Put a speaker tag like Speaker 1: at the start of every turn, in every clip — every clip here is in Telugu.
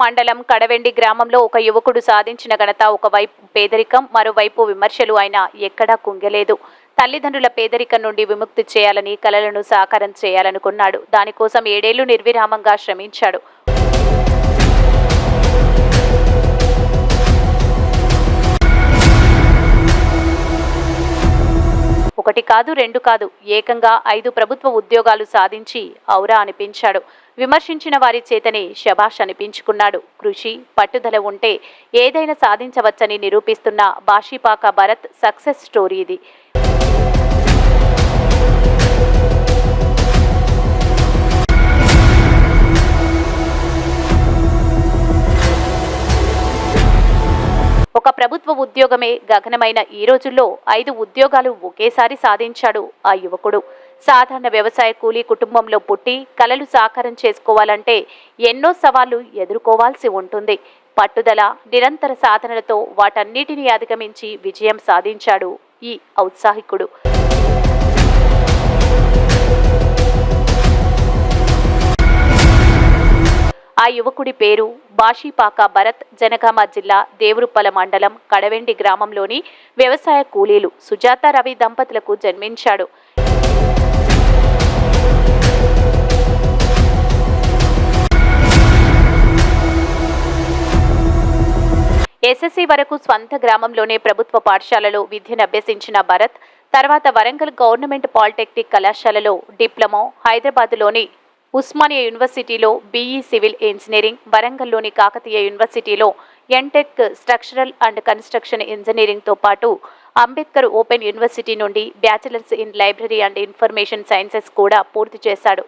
Speaker 1: మండలం కడవెండి గ్రామంలో ఒక యువకుడు సాధించిన ఘనత ఒకవైపు పేదరికం మరోవైపు విమర్శలు ఆయన ఎక్కడా కుంగలేదు. తల్లిదండ్రుల పేదరికం నుండి విముక్తి చేయాలని కలలను సాకారం చేయాలనుకున్నాడు. దానికోసం ఏడేళ్ళు నిర్విరామంగా శ్రమించాడు. ఒకటి కాదు రెండు కాదు ఏకంగా ఐదు ప్రభుత్వ ఉద్యోగాలు సాధించి ఔరా అనిపించాడు. విమర్శించిన వారి చేతనే శభాష్ అనిపించుకున్నాడు. కృషి పట్టుదల ఉంటే ఏదైనా సాధించవచ్చని నిరూపిస్తున్న బాషీపాక భరత్ సక్సెస్ స్టోరీ ఇది. ఒక ప్రభుత్వ ఉద్యోగమే గగనమైన ఈ రోజుల్లో ఐదు ఉద్యోగాలు ఒకేసారి సాధించాడు ఆ యువకుడు. సాధారణ వ్యవసాయ కూలీ కుటుంబంలో పుట్టి కలలు సాకారం చేసుకోవాలంటే ఎన్నో సవాళ్ళు ఎదుర్కోవాల్సి ఉంటుంది. పట్టుదల నిరంతర సాధనలతో వాటన్నిటిని అధిగమించి విజయం సాధించాడు ఈ ఔత్సాహికుడు. ఆ యువకుడి పేరు బాషీపాక భరత్ జనగామ జిల్లా దేవురుప్పల మండలం కడవెండి గ్రామంలోని వ్యవసాయ కూలీలు సుజాత రవి దంపతులకు జన్మించాడు. ఎస్ఎస్సీ వరకు స్వంత గ్రామంలోనే ప్రభుత్వ పాఠశాలలో విద్యను అభ్యసించిన భరత్ తర్వాత వరంగల్ గవర్నమెంట్ పాలిటెక్నిక్ కళాశాలలో డిప్లొమా హైదరాబాద్లోని ఉస్మానియా యూనివర్సిటీలో బీఈ సివిల్ ఇంజనీరింగ్ వరంగల్లోని కాకతీయ యూనివర్సిటీలో M Tech structural and construction ఇంజనీరింగ్తో పాటు అంబేద్కర్ ఓపెన్ యూనివర్సిటీ నుండి bachelors in library and information sciences కూడా పూర్తి చేశాడు.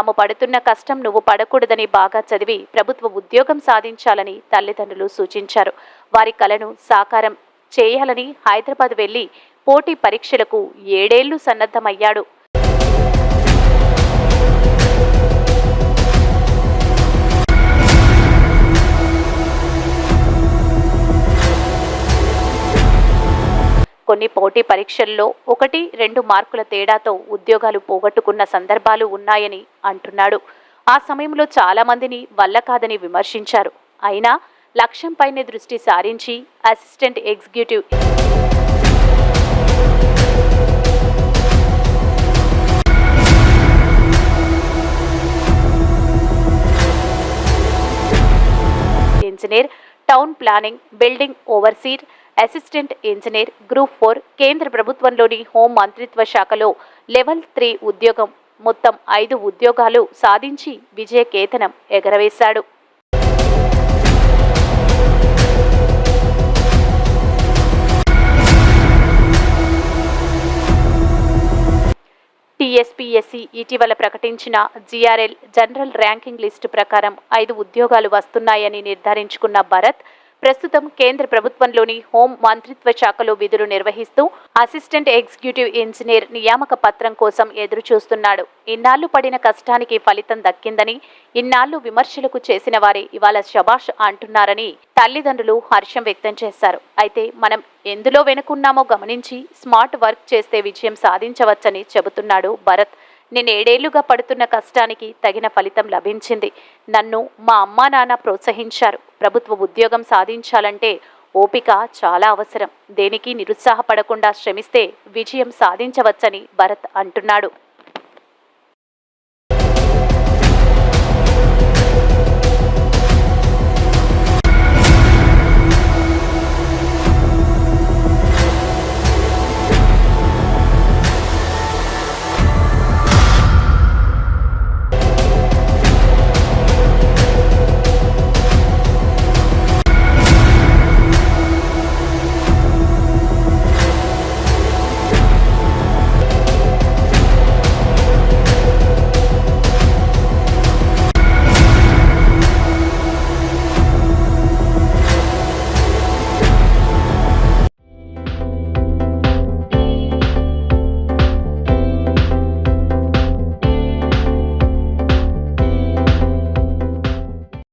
Speaker 1: తాము పడుతున్న కష్టం నువ్వు పడకూడదని బాగా చదివి ప్రభుత్వ ఉద్యోగం సాధించాలని తల్లిదండ్రులు సూచించారు. వారి కలను సాకారం చేయాలని హైదరాబాద్ వెళ్ళి పోటీ పరీక్షలకు ఏడేళ్ళు సన్నద్ధమయ్యాడు. కొన్ని పోటీ పరీక్షల్లో ఒకటి రెండు మార్కుల తేడాతో ఉద్యోగాలు పోగొట్టుకున్న సందర్భాలు ఉన్నాయని అంటున్నాడు. ఆ సమయంలో చాలామందిని వల్ల కాదని విమర్శించారు. అయినా లక్ష్యంపైనే దృష్టి సారించి assistant executive engineer town planning building overseer assistant engineer group four కేంద్ర ప్రభుత్వంలోని హోం మంత్రిత్వ శాఖలో లెవెల్ త్రీ ఉద్యోగం. మొత్తం ఐదు ఉద్యోగాలు సాధించి విజయకేతనం ఎగరవేశాడు. టీఎస్పీఎస్సీ ఇటీవల ప్రకటించిన జీఆర్ఎల్ జనరల్ ర్యాంకింగ్ లిస్టు ప్రకారం ఐదు ఉద్యోగాలు వస్తున్నాయని నిర్ధారించుకున్న భరత్ ప్రస్తుతం కేంద్ర ప్రభుత్వంలోని హోం మంత్రిత్వ శాఖలో విధులు నిర్వహిస్తూ అసిస్టెంట్ ఎగ్జిక్యూటివ్ ఇంజనీర్ నియామక పత్రం కోసం ఎదురు చూస్తున్నాడు ఇన్నాళ్ళు పడిన కష్టానికి ఫలితం దక్కిందని ఇన్నాళ్ళు విమర్శలకు చేసిన వారే ఇవాళ శబాష్ అంటున్నారని తల్లిదండ్రులు హర్షం వ్యక్తం చేశారు. అయితే మనం ఎందులో వెనుకున్నామో గమనించి స్మార్ట్ వర్క్ చేస్తే విజయం సాధించవచ్చని చెబుతున్నాడు భరత్. నేను ఏడేళ్ళుగా పడుతున్న కష్టానికి తగిన ఫలితం లభించింది. నన్ను మా అమ్మా నాన్న ప్రోత్సహించారు. ప్రభుత్వ ఉద్యోగం సాధించాలంటే ఓపిక చాలా అవసరం. దేనికి నిరుత్సాహపడకుండా శ్రమిస్తే విజయం సాధించవచ్చని భరత్ అంటున్నాడు.